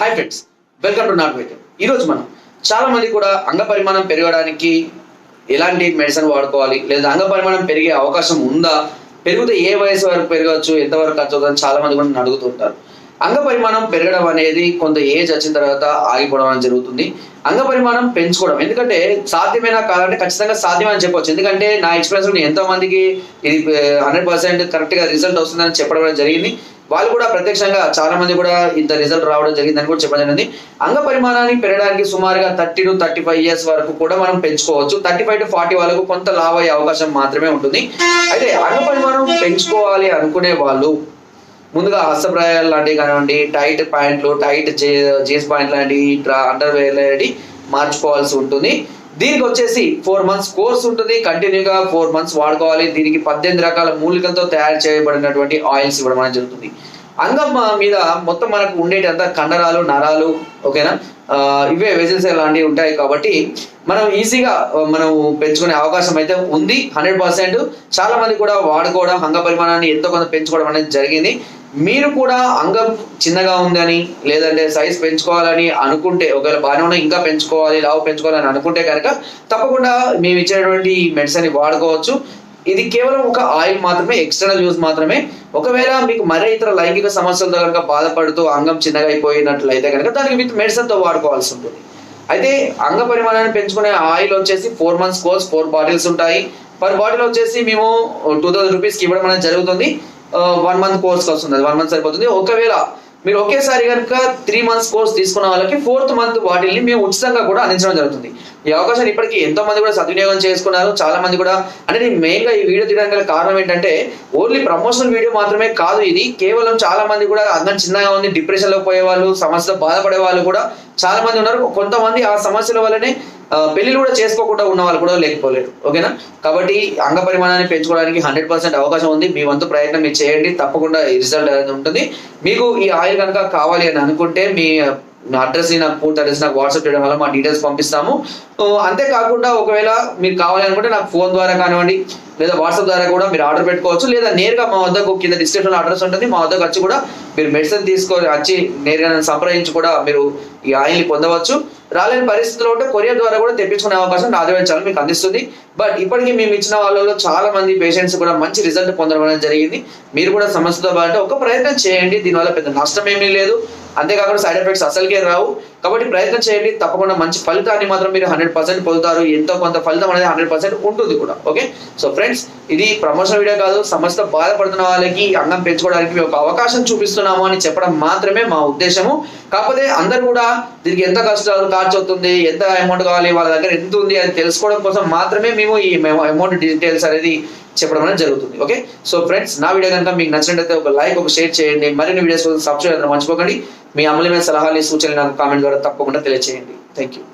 Hi friends welcome to నాట్ వైద్యం ఈరోజు మనం చాలా మంది కూడా అంగ పరిమాణం పెరగడానికి ఎలాంటి మెడిసిన్ వాడుకోవాలి లేదా అంగ పరిమాణం పెరిగే అవకాశం ఉందా? పెరిగితే ఏ వయసు వరకు పెరగవచ్చు? ఎంతవరకు ఖర్చు అవుతుందని చాలా మంది కూడా అడుగుతుంటారు అంగ పరిమాణం పెరగడం అనేది కొంత ఏజ్ వచ్చిన తర్వాత ఆగిపోవడం అనేది జరుగుతుంది. అంగ పరిమాణం పెంచుకోవడం ఎందుకంటే సాధ్యమైన కాదంటే ఖచ్చితంగా సాధ్యమని చెప్పొచ్చు. ఎందుకంటే నా ఎక్స్పీరియన్స్ ఎంతో మందికి ఇది హండ్రెడ్ పర్సెంట్ కరెక్ట్గా రిజల్ట్ వస్తుందని చెప్పడం జరిగింది. వాళ్ళు కూడా ప్రత్యక్షంగా చాలా మంది కూడా ఇంత రిజల్ట్ రావడం జరిగిందని కూడా చెప్పడం జరిగింది. అంగ పరిమాణాన్ని పెరగడానికి సుమారుగా thirty to thirty five years వరకు కూడా మనం పెంచుకోవచ్చు. థర్టీ ఫైవ్ టు ఫార్టీ వాళ్ళకు కొంత లావ్ అయ్యే అవకాశం మాత్రమే ఉంటుంది. అయితే అంగ పరిమాణం పెంచుకోవాలి అనుకునే వాళ్ళు ముందుగా హస్తప్రాయాలు లాంటివి కానివ్వండి టైట్ ప్యాంట్లు టైట్ జీన్స్ ప్యాంట్ లాంటివి అండర్వేర్ లాంటివి లాంటి మార్చుకోవాల్సి ఉంటుంది. దీనికి వచ్చేసి ఫోర్ మంత్స్ కోర్స్ ఉంటుంది. కంటిన్యూగా ఫోర్ మంత్స్ వాడుకోవాలి. దీనికి పద్దెనిమిది రకాల మూలికలతో తయారు చేయబడినటువంటి ఆయిల్స్ ఇవ్వడం అనేది జరుగుతుంది. అంగం మీద మొత్తం మనకు ఉండేటంత కండరాలు నరాలు ఓకేనా? ఇవే వెజల్స్ లాంటివి ఉంటాయి కాబట్టి మనం ఈజీగా మనం పెంచుకునే అవకాశం అయితే ఉంది హండ్రెడ్ పర్సెంట్. చాలా మంది కూడా వాడుకోవడం అంగ పరిమాణాన్ని ఎంతో కొంత పెంచుకోవడం అనేది జరిగింది. మీరు కూడా అంగం చిన్నగా ఉందని లేదంటే సైజ్ పెంచుకోవాలని అనుకుంటే ఒకవేళ బాగానే ఉన్నా ఇంకా పెంచుకోవాలి లావు పెంచుకోవాలని అనుకుంటే కనుక తప్పకుండా మేము ఇచ్చినటువంటి మెడిసిన్ వాడుకోవచ్చు. ఇది కేవలం ఒక ఆయిల్ మాత్రమే ఎక్స్టర్నల్ యూజ్ మాత్రమే. ఒకవేళ మీకు మరే ఇతర లైంగిక సమస్యలతో కనుక బాధపడుతూ అంగం చిన్నగా అయిపోయినట్లయితే కనుక దానికి విత్ మెడిసిన్తో వాడుకోవాల్సి ఉంటుంది. అయితే అంగ పరిమాణాన్ని పెంచుకునే ఆయిల్ వచ్చేసి four months course four bottles ఉంటాయి. పర్ బాటిల్ వచ్చేసి మేము టూ థౌసండ్ రూపీస్కి ఇవ్వడం అనేది జరుగుతుంది. వన్ మంత్ కోర్స్ వస్తుంది వన్ మంత్ సరిపోతుంది. ఒకవేళ మీరు ఒకేసారి కనుక త్రీ మంత్స్ కోర్స్ తీసుకున్న వాళ్ళకి ఫోర్త్ మంత్ వాటిల్ని మేము ఉచితంగా కూడా అందించడం జరుగుతుంది. ఈ అవకాశాన్ని ఇప్పటికీ ఎంతో మంది కూడా సద్వినియోగం చేసుకున్నారు. చాలా మంది కూడా అంటే నేను మెయిన్గా ఈ వీడియో తీయడానికి గల కారణం ఏంటంటే ఓన్లీ ప్రమోషనల్ వీడియో మాత్రమే కాదు ఇది. కేవలం చాలా మంది కూడా అందరం చిన్నగా ఉంది డిప్రెషన్లో పోయే వాళ్ళు సమస్యతో బాధపడే వాళ్ళు కూడా చాలా మంది ఉన్నారు. కొంతమంది ఆ సమస్యల వల్లనే ఆ, పెళ్ళిలు కూడా చేసుకోకుండా ఉన్న వాళ్ళు కూడా లేకపోలేరు. ఓకేనా? కాబట్టి అంగ పరిమాణాన్ని పెంచుకోవడానికి హండ్రెడ్ పర్సెంట్ అవకాశం ఉంది. మీ వంతు ప్రయత్నం మీరు చేయండి. తప్పకుండా రిజల్ట్ అనేది ఉంటుంది. మీకు ఈ ఆయిల్ కనుక కావాలి అని అనుకుంటే మీ నా అడ్రస్ నాకు పూర్తి అడ్రస్ నాకు వాట్సాప్ చేయడం వల్ల మా డీటెయిల్స్ పంపిస్తాము. అంతేకాకుండా ఒకవేళ మీరు కావాలనుకుంటే నాకు ఫోన్ ద్వారా కానివ్వండి లేదా వాట్సాప్ ద్వారా కూడా మీరు ఆర్డర్ పెట్టుకోవచ్చు లేదా నేరుగా మా వద్దకు కింద డిస్క్రిప్షన్ అడ్రస్ ఉంటుంది మా వద్దకు వచ్చి కూడా మీరు మెడిసిన్ తీసుకొని వచ్చి నేరుగా సంప్రదించి కూడా మీరు ఈ ఆయిల్ని పొందవచ్చు. రాలేని పరిస్థితిలో ఉంటే కొరియర్ ద్వారా కూడా తెప్పించుకునే అవకాశం నాదేవే చాలా మీకు అందిస్తుంది. బట్ ఇప్పటికీ మేము ఇచ్చిన వాళ్ళలో చాలా మంది పేషెంట్స్ కూడా మంచి రిజల్ట్ పొందడం అనేది జరిగింది. మీరు కూడా సమస్యతో పాటు ఒక ప్రయత్నం చేయండి. దీనివల్ల పెద్ద నష్టం ఏమీ లేదు. అంతేకాకుండా సైడ్ ఎఫెక్ట్స్ అసలుకే రావు. కాబట్టి ప్రయత్నం చేయండి తప్పకుండా మంచి ఫలితాన్ని మాత్రం మీరు హండ్రెడ్ పర్సెంట్ పొందుతారు. ఎంతో కొంత ఫలితం అనేది హండ్రెడ్ పర్సెంట్ ఉంటుంది కూడా ఓకే? సో ఫ్రెండ్స్ ఇది ప్రమోషన్ వీడియో కాదు సమస్త బాధపడుతున్న వాళ్ళకి అంగం పెంచుకోవడానికి మేము ఒక అవకాశం చూపిస్తున్నాము అని చెప్పడం మాత్రమే మా ఉద్దేశము. కాకపోతే అందరు కూడా దీనికి ఎంత కష్టాలు ఖర్చు అవుతుంది ఎంత అమౌంట్ కావాలి వాళ్ళ దగ్గర ఎంత ఉంది అని తెలుసుకోవడం కోసం మాత్రమే మేము ఈ అమౌంట్ డీటెయిల్స్ అనేది చెప్పడం అనేది జరుగుతుంది. ఓకే సో ఫ్రెండ్స్ నా వీడియో కనుక మీకు నచ్చినట్లయితే ఒక లైక్ ఒక షేర్ చేయండి. మరిన్ని వీడియోస్ కోసం సబ్స్క్రైబ్ చేయడం మర్చిపోకండి. మీ అమూల్యమైన సలహాలు సూచనలు నాకు కామెంట్ ద్వారా తప్పకుండా తెలియజేయండి థ్యాంక్ యూ